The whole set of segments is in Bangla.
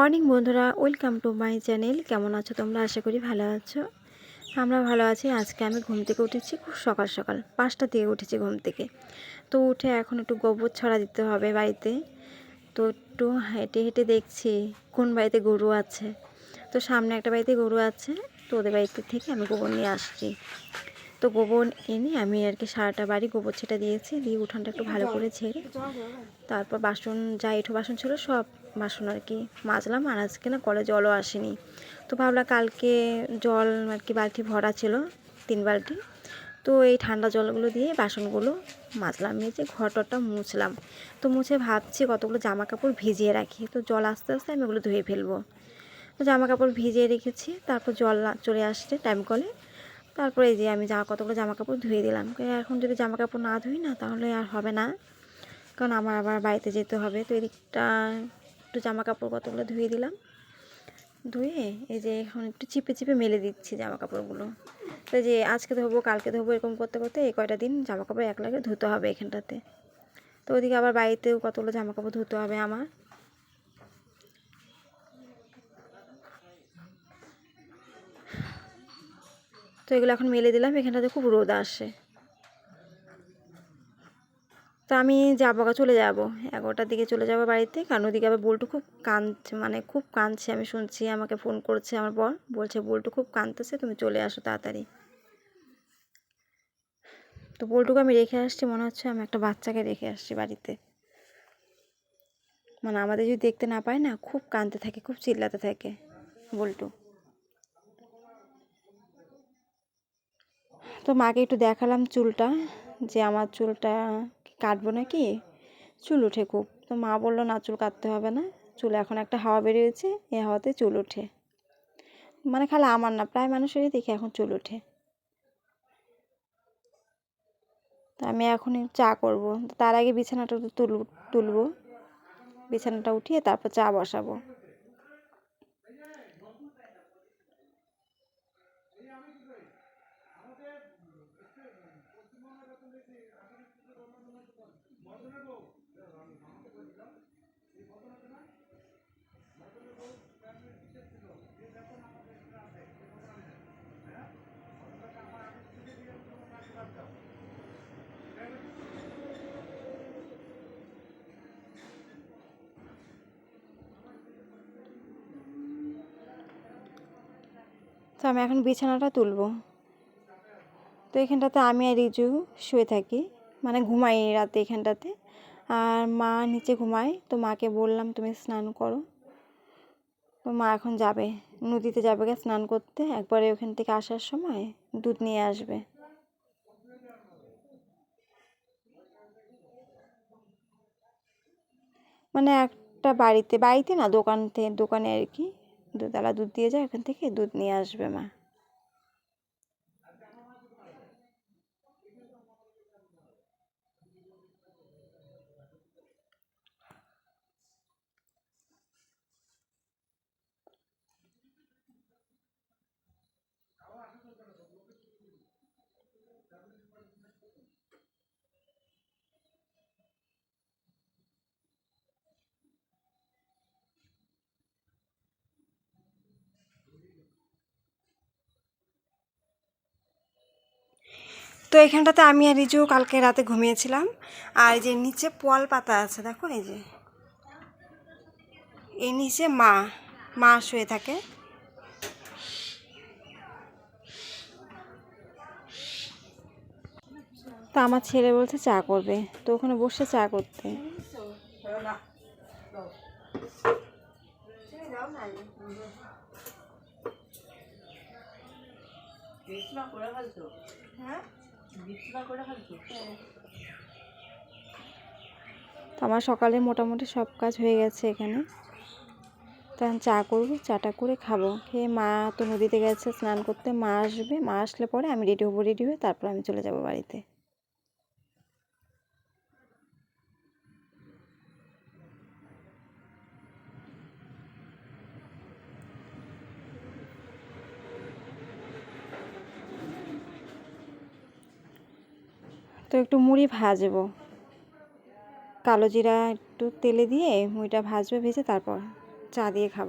মর্নিং বন্ধুরা, ওয়েলকাম টু মাই চ্যানেল। কেমন আছো তোমরা? আশা করি ভালো আছো। আমরা ভালো আছি। আজকে আমি ঘুম থেকে উঠেছি খুব সকাল সকাল। পাঁচটা থেকে উঠেছি ঘুম থেকে। তো উঠে এখন একটু গোবর ছড়া দিতে হবে বাড়িতে। তো একটু হেঁটে হেঁটে দেখছি কোন বাড়িতে গরু আছে। তো সামনে একটা বাড়িতে গরু আছে। তো ওদের বাড়িতে থেকে আমি গোবর নিয়ে আসছি। তো গোবর এনে আমি আর কি সারাটা বাড়ি গোবর ছেটা দিয়েছি, দিয়ে উঠানটা একটু ভালো করে ছেড়ে তারপর বাসন, যা এঁঠো বাসন ছিল সব বাসন আর কি মাজলাম, আর আজকে না কলে জলও আসেনি। তো ভাবলাম কালকে জল আর কি বালতি ভরা ছিল, তিন বালতি। তো এই ঠান্ডা জলগুলো দিয়ে বাসনগুলো মাজলাম মেজে ঘরটরটা মুছলাম। তো মুছে ভাবছি কতগুলো জামা কাপড় ভিজিয়ে রাখি, তো জল আস্তে আস্তে আমি ওগুলো ধুয়ে ফেলব। তো জামা কাপড় ভিজিয়ে রেখেছি, তারপর জল চলে আসছে টাইম কলে তারপরে এই যে আমি জামা কতগুলো জামা কাপড় ধুয়ে দিলাম। এখন যদি জামা কাপড় না ধুই না, তাহলে আর হবে না। কারণ আমার আবার বাড়িতে যেতে হবে, তো এদিকটা একটু জামা কাপড় কতগুলো ধুয়ে দিলাম। ধুয়ে এই যে এখন একটু চিপে চিপে মেলে দিচ্ছি জামা কাপড়গুলো তো যে আজকে ধোবো, কালকে ধোবো, এরকম করতে করতে এই কয়টা দিন জামা কাপড় এক লাগে ধুতে হবে এখানটাতে। তো ওদিকে আবার বাড়িতেও কতগুলো জামা কাপড় ধুতে হবে আমার। তো এগুলো এখন মেলে দিলাম, এখানটাতে খুব রোদ আসে। তো আমি যাব চলে যাব। এগারোটার দিকে চলে যাব বাড়িতে, কারণ ওদিকে আবার বল্টু খুব কাঁদছে মানে খুব কাঁদছে। আমি শুনছি, আমাকে ফোন করছে আমার বর, বলছে, বল্টু খুব কাঁদতেছে, তুমি চলে আসো তাড়াতাড়ি। তো বল্টুকে আমি রেখে আসছি, মনে হচ্ছে আমি একটা বাচ্চাকে রেখে আসছি বাড়িতে। মানে আমাদের যদি দেখতে না পায় না, খুব কাঁদতে থাকে, খুব চিল্লাতে থাকে বল্টু। তো মাকে একটু দেখালাম চুলটা, যে আমার চুলটা কাটবো নাকি? চুল উঠে খুব। তো মা বলল, না, চুল কাটতে হবে না। চুল এখন একটা হাওয়া বেরিয়েছে, এ হাওয়াতে চুল ওঠে মানে খালি আমার না, প্রায় মানুষেরই দেখি এখন চুল ওঠে তো আমি এখন চা করব। তার আগে বিছানাটা তুল তুলবো। বিছানাটা উঠিয়ে তারপর চা বসাবো। তো আমি এখন বিছানাটা তুলবো। তো এখানটাতে আমি আর রিজু শুয়ে থাকি। মানে ঘুমাই রাতে এখানটাতে। আর মা নিচে ঘুমায়, তো মাকে বললাম, তুমি স্নান করো। তো মা এখন যাবে। নদীতে যাবে গে স্নান করতে। একবারে ওখান থেকে আসার সময় দুধ নিয়ে আসবে। মানে একটা বাড়িতে বাড়িতে না দোকান থেকে দোকানে আর কি। দুধওয়ালা দুধ দিয়ে যায়, ওখান থেকে দুধ নিয়ে আসবে মা। তো এখানটাতে আমি আর রিজু কালকে রাতে ঘুমিয়েছিলাম। আর এই যে নিচে পোয়াল পাতা আছে, দেখো এই যে। এই নিচে মা মা শুয়ে থাকে। তো আমার ছেলে বলছে চা করবে। তো ওখানে বসে চা করতে। তো আমার সকালে মোটামুটি সব কাজ হয়ে গেছে এখানে। তো আমি চা করব, চাটা করে খাব। খেয়ে মা তো নদীতে গেছে, স্নান করতে। মা আসবে, মা আসলে পরে আমি রেডি হব রেডি হয়ে তারপর আমি চলে যাব বাড়িতে। তো একটু মুড়ি ভাজবো। কালো জিরা একটু তেলে দিয়ে মুড়িটা ভাজবে, ভেজে তারপর চা দিয়ে খাব।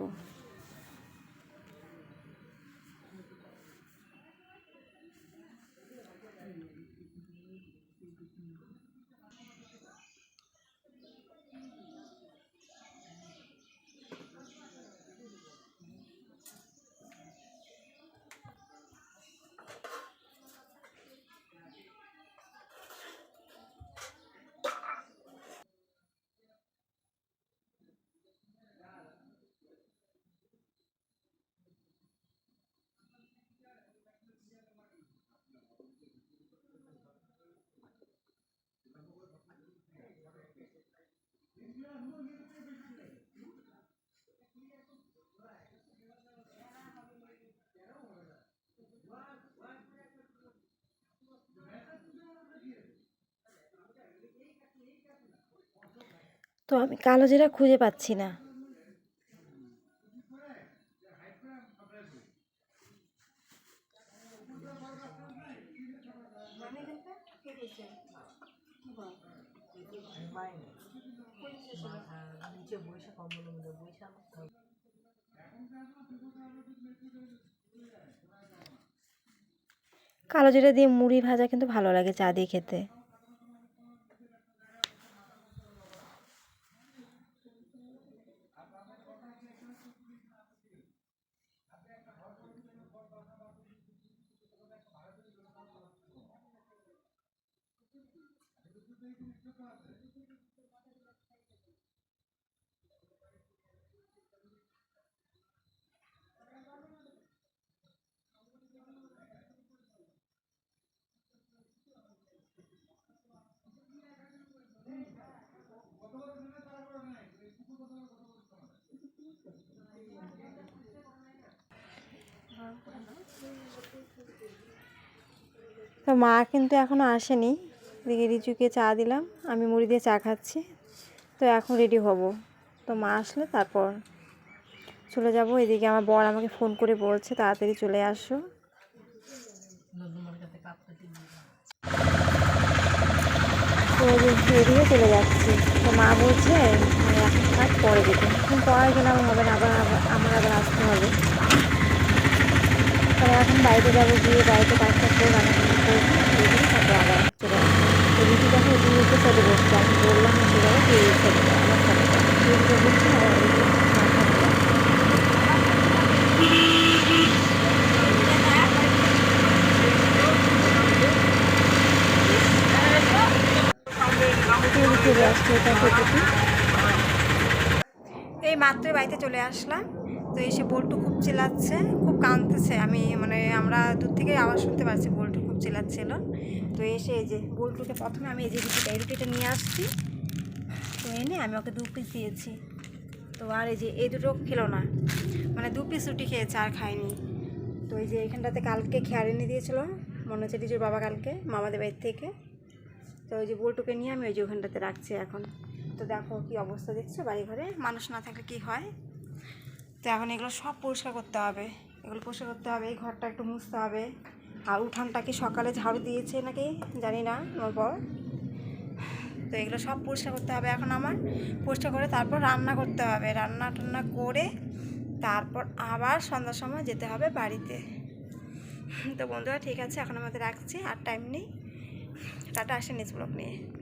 তো আমি কালো জিরা খুঁজে পাচ্ছি না। নিচে বৈশাখ মধ্যে বৈশাখ কালো জিরা দিয়ে মুড়ি ভাজা কিন্তু ভালো লাগে চা দিয়ে খেতে। তো মা কিন্তু এখনও আসেনি। এদিকে রিচুকে চা দিলাম, আমি মুড়ি দিয়ে চা খাচ্ছি। তো এখন রেডি হব। তো মা আসলে তারপর চলে যাব। এদিকে আমার বর আমাকে ফোন করে বলছে, তাড়াতাড়ি চলে আসো। তো হয়ে চলে যাচ্ছি। তো মা বলছে এখন কাজ পরে এখন পরে গেলে আমার হবে না, আবার আমার আবার আসতে হবে। তাহলে এখন বাড়িতে যাব, গিয়ে বাড়িতে কাজ টাজ করে করব রেডি তারপর আবার বসছে আমি বললাম আমার সাথে আসছে এটা এই মাত্র বাড়িতে চলে আসলাম। তো এসে বল্টু খুব চেলাচ্ছে খুব কাঁদতেছে। আমি মানে আমরা দূর থেকে আওয়াজ শুনতে পারছি বল্টু চিল্লাচ্ছিল তো এসে এই যে বল্টুকে প্রথমে আমি এই যে রুটিটা, এই রুটিটা নিয়ে আসছি। তো এনে আমি ওকে দু পিস দিয়েছি। তো আর এই যে, এই দুটো খেলো না। মানে দু পিস রুটি খেয়েছে, আর খায়নি। তো এই যে এখানটাতে কালকে খেয়ার এনে দিয়েছিল, মনে হচ্ছে টিচুর বাবা কালকে, মামাদের বাড়ির থেকে। তো ওই যে বল্টুকে নিয়ে আমি ওই যে ওখানটাতে রাখছি এখন। তো দেখো কি অবস্থা দেখছ বাড়ি ঘরে মানুষ না থাকলে কি হয়? তো এখন এগুলো সব পরিষ্কার করতে হবে। এগুলো পরিষ্কার করতে হবে, এই ঘরটা একটু মুছতে হবে। আর উঠানটা কি সকালে ঝাড়ু দিয়েছে নাকি জানি না আমার বর। তো এগুলো সব পরিষ্কার করতে হবে এখন আমার। পরিষ্কার করে তারপর রান্না করতে হবে। রান্না টান্না করে তারপর আবার সন্ধ্যার সময় যেতে হবে বাড়িতে। তো বন্ধুরা ঠিক আছে, এখন আমাদের রাখছি। আর টাইম নেই। টাটা আসে নিজ ব্লক নিয়ে।